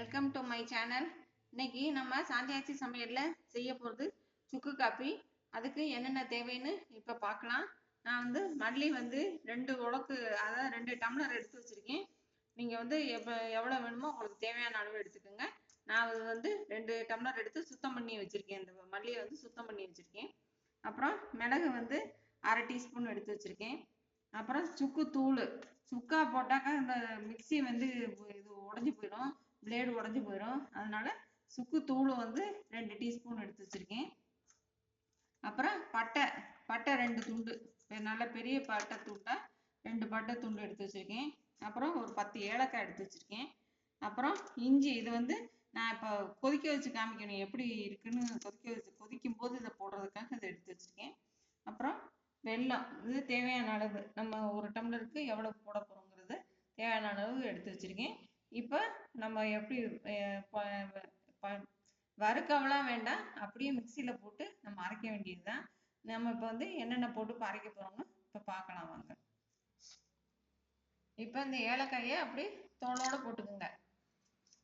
Welcome to my channel இன்னைக்கு நம்ம சாந்தியாச்சி சமையல்ல செய்ய போகிறது சுக்கு காப்பி. அதுக்கு என்னென்ன தேவைன்னு இப்போ பார்க்கலாம் நான் வந்து மல்லி வந்து ரெண்டு உலக்கு அதாவது ரெண்டு டம்ளர் எடுத்து வச்சிருக்கேன். நீங்கள் வந்து எப்போ எவ்வளோ வேணுமோ உங்களுக்கு தேவையான அளவு எடுத்துக்கோங்க. நான் அது வந்து ரெண்டு டம்ளர் எடுத்து சுத்தம் பண்ணி வச்சுருக்கேன். இந்த மல்லியை வந்து சுத்தம் பண்ணி வச்சுருக்கேன். அப்புறம் மிளகு வந்து அரை டீஸ்பூன் எடுத்து வச்சுருக்கேன். அப்புறம் சுக்கு தூள். சுக்கா போட்டாக்கா இந்த மிக்சி வந்து இது உடஞ்சி போயிடும். பிளேடு உடஞ்சி போயிடும் அதனால சுக்கு தூள் வந்து ரெண்டு டீஸ்பூன் எடுத்து வச்சிருக்கேன். அப்புறம் பட்டை பட்டை ரெண்டு துண்டு. நல்ல பெரிய பட்டை துண்டா ரெண்டு பட்டை துண்டு எடுத்து வச்சிருக்கேன். அப்புறம் ஒரு பத்து ஏலக்காய் எடுத்து வச்சிருக்கேன். அப்புறம் இஞ்சி இது வந்து நான் இப்போ கொதிக்க வச்சு காமிக்கணும். எப்படி இருக்குன்னு கொதிக்க வச்சு கொதிக்கும் போது இதை போடுறதுக்காக இதை எடுத்து வச்சிருக்கேன். அப்புறம் வெல்லம் இது தேவையான அளவு. நம்ம ஒரு டம்ளருக்கு எவ்வளோ போட போகிறோங்கிறது தேவையான அளவு எடுத்து வச்சிருக்கேன். இப்போ நம்ம எப்படி வறுக்கவெல்லாம் வேண்டாம். அப்படியே மிக்சியில் போட்டு நம்ம அரைக்க வேண்டியது தான் நம்ம இப்போ வந்து என்னென்ன போட்டு இப்போ அரைக்க போகிறோம்னு இப்போ பார்க்கலாம் வாங்க. இப்போ இந்த ஏலக்காயை அப்படி தோலோடு போட்டுக்கோங்க.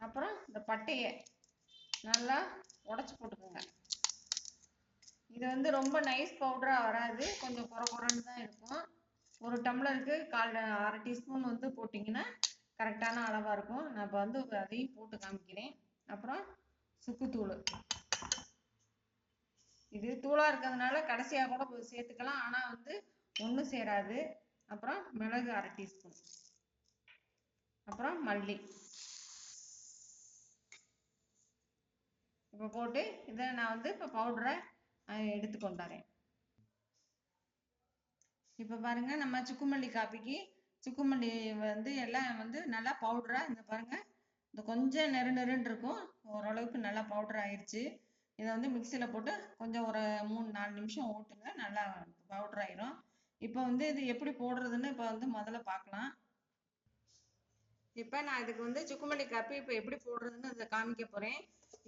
அப்புறம் இந்த பட்டையை நல்லா உடச்சி போட்டுக்கோங்க. இது வந்து ரொம்ப நைஸ் பவுடராக வராது. கொஞ்சம் குறை குறைன்னு தான் இருக்கும். ஒரு டம்ளருக்கு கால் அரை டீஸ்பூன் வந்து போட்டிங்கன்னா கரெக்டான அளவாக இருக்கும். நான் இப்போ வந்து அதையும் போட்டு காமிக்கிறேன். அப்புறம் சுக்குத்தூள். இது தூளாக இருக்கிறதுனால கடைசியாக கூட சேர்த்துக்கலாம். ஆனால் வந்து ஒன்றும் சேராது. அப்புறம் மிளகு அரை டீஸ்பூன். அப்புறம் மல்லி. இப்போ போட்டு இதை நான் வந்து இப்போ பவுடரை எடுத்து கொண்டாறேன் இப்போ பாருங்க நம்ம சுக்குமல்லி காப்பிக்கு சுக்குமல்லி வந்து எல்லாம் வந்து நல்லா பவுடரா இந்த பாருங்க. இந்த கொஞ்சம் நெரு நெருன்னு இருக்கும். ஓரளவுக்கு நல்லா பவுடர் ஆயிடுச்சு இதை வந்து மிக்சியில் போட்டு கொஞ்சம் ஒரு மூணு நாலு நிமிஷம் ஓட்டுங்க. நல்லா பவுடர் ஆயிரும். இப்போ வந்து இது எப்படி போடுறதுன்னு இப்போ வந்து முதல்ல பார்க்கலாம். இப்போ நான் இதுக்கு வந்து சுக்குமல்லி காப்பி இப்போ எப்படி போடுறதுன்னு இதை காமிக்க போகிறேன்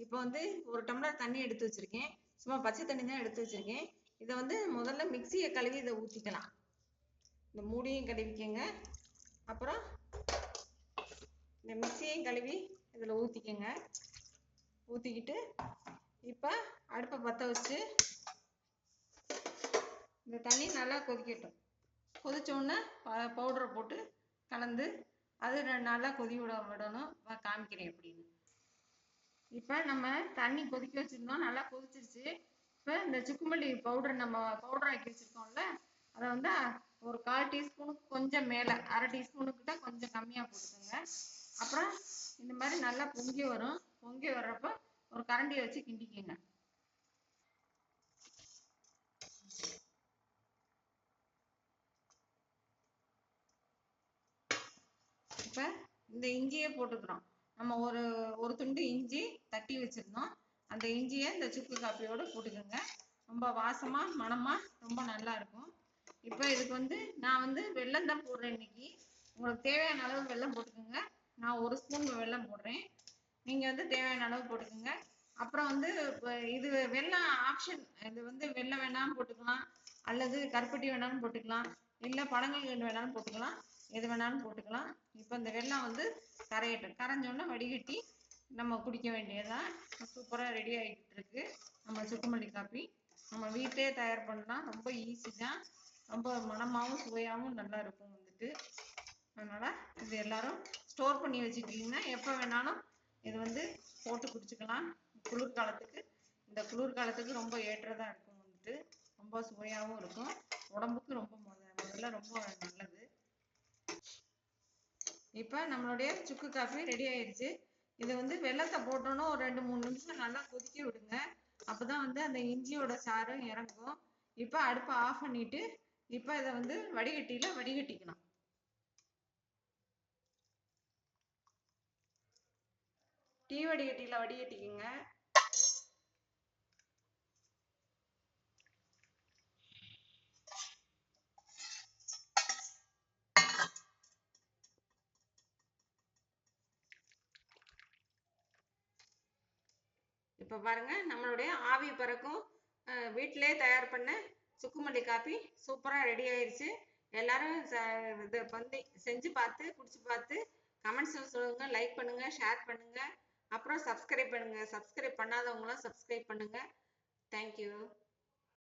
இப்போ வந்து ஒரு டம்ளர் தண்ணி எடுத்து வச்சிருக்கேன். சும்மா பச்சை தண்ணி தான் எடுத்து வச்சிருக்கேன். இதை வந்து முதல்ல மிக்சியை கழுவி இதை ஊற்றிக்கலாம் இந்த மூடியும் கழுவிக்கங்க. அப்புறம் இந்த மிக்சியையும் கழுவி இதில் ஊற்றிக்கங்க ஊற்றிக்கிட்டு இப்போ அடுப்பை பற்ற வச்சு இந்த தண்ணி நல்லா கொதிக்கட்டும். கொதிச்ச உடனே பவுடரை போட்டு கலந்து அது நல்லா கொதி விட விடணும். காமிக்கிறேன் எப்படின்னு இப்போ நம்ம தண்ணி கொதிக்க வச்சிருந்தோம். நல்லா கொதிச்சிருச்சு. இப்போ இந்த சுக்குமல்லி பவுடர் நம்ம பவுடர் ஆக்கி வச்சிருக்கோம்ல அதை வந்து ஒரு கால் டீஸ்பூனுக்கு கொஞ்சம் மேலே அரை டீஸ்பூனுக்கு தான் கொஞ்சம் கம்மியாக போட்டுக்கோங்க. அப்புறம் இந்த மாதிரி நல்லா பொங்கி வரும். பொங்கி வர்றப்ப ஒரு கரண்டியை வச்சு கிண்டிக்கோங்க. இப்போ இந்த இஞ்சியே போட்டுக்கிறோம். நம்ம ஒரு ஒரு துண்டு இஞ்சி தட்டி வச்சிருந்தோம். அந்த இஞ்சியை இந்த சுக்கு காப்பியோட போட்டுக்கோங்க. ரொம்ப வாசமா மனமா ரொம்ப நல்லா இருக்கும். இப்போ இதுக்கு வந்து நான் வந்து வெள்ளம் தான் போடுறேன் இன்னைக்கு. உங்களுக்கு தேவையான அளவு வெள்ளம் போட்டுக்கோங்க. நான் ஒரு ஸ்பூன் வெள்ளம் போடுறேன். நீங்க வந்து தேவையான அளவு போட்டுக்கோங்க. அப்புறம் வந்து இது வெள்ளம் ஆப்ஷன் இது வந்து வெள்ளம் வேணாலும் போட்டுக்கலாம். அல்லது கருப்பட்டி வேணாலும் போட்டுக்கலாம். இல்லை பழங்கள் வேணாலும் போட்டுக்கலாம். எது வேணாலும் போட்டுக்கலாம். இப்போ இந்த வெள்ளம் வந்து கரையட்டும். கரைஞ்சோன்னா வடிகட்டி நம்ம குடிக்க வேண்டியதுதான். சூப்பராக ரெடி ஆகிட்டு இருக்கு. நம்ம சுக்குமல்லி காப்பி நம்ம வீட்டிலே தயார் பண்ணலாம். ரொம்ப ஈஸி தான். ரொம்ப மனமாகவும் சுவையாகவும் நல்லா இருக்கும் வந்துட்டு. அதனால இது எல்லாரும் ஸ்டோர் பண்ணி வச்சுக்கிட்டீங்கன்னா எப்போ வேணாலும் இது வந்து போட்டு குடிச்சுக்கலாம். குளிர்காலத்துக்கு இந்த குளிர்காலத்துக்கு ரொம்ப ஏற்றதாக இருக்கும் வந்துட்டு. ரொம்ப சுவையாகவும் இருக்கும். உடம்புக்கு ரொம்ப முதல்ல ரொம்ப நல்லது. இப்போ நம்மளுடைய சுக்கு காஃபி ரெடி ஆயிடுச்சு இது வந்து வெள்ளத்தை போட்டோன்னா ஒரு ரெண்டு மூணு நிமிஷம் நல்லா கொதிக்க விடுங்க. அப்போதான் வந்து அந்த இஞ்சியோட சாறும் இறங்கும். இப்போ அடுப்பை ஆஃப் பண்ணிட்டு இப்போ இதை வந்து வடிகட்டியில வடிகட்டிக்கலாம் டீ வடிகட்டியில வடிகட்டிக்கங்க. இப்போ பாருங்க நம்மளுடைய ஆவி பறக்கும் வீட்டிலே தயார் பண்ண சுக்குமல்லி காப்பி சூப்பராக ரெடி ஆயிருச்சு. எல்லாரும் இது வந்து செஞ்சு பார்த்து குடிச்சு பார்த்து கமெண்ட்ஸ் சொல்லுங்க லைக் பண்ணுங்க ஷேர் பண்ணுங்க. அப்புறம் சப்ஸ்கிரைப் பண்ணுங்க. சப்ஸ்கிரைப் பண்ணாதவங்களாம் சப்ஸ்கிரைப் பண்ணுங்க. Thank you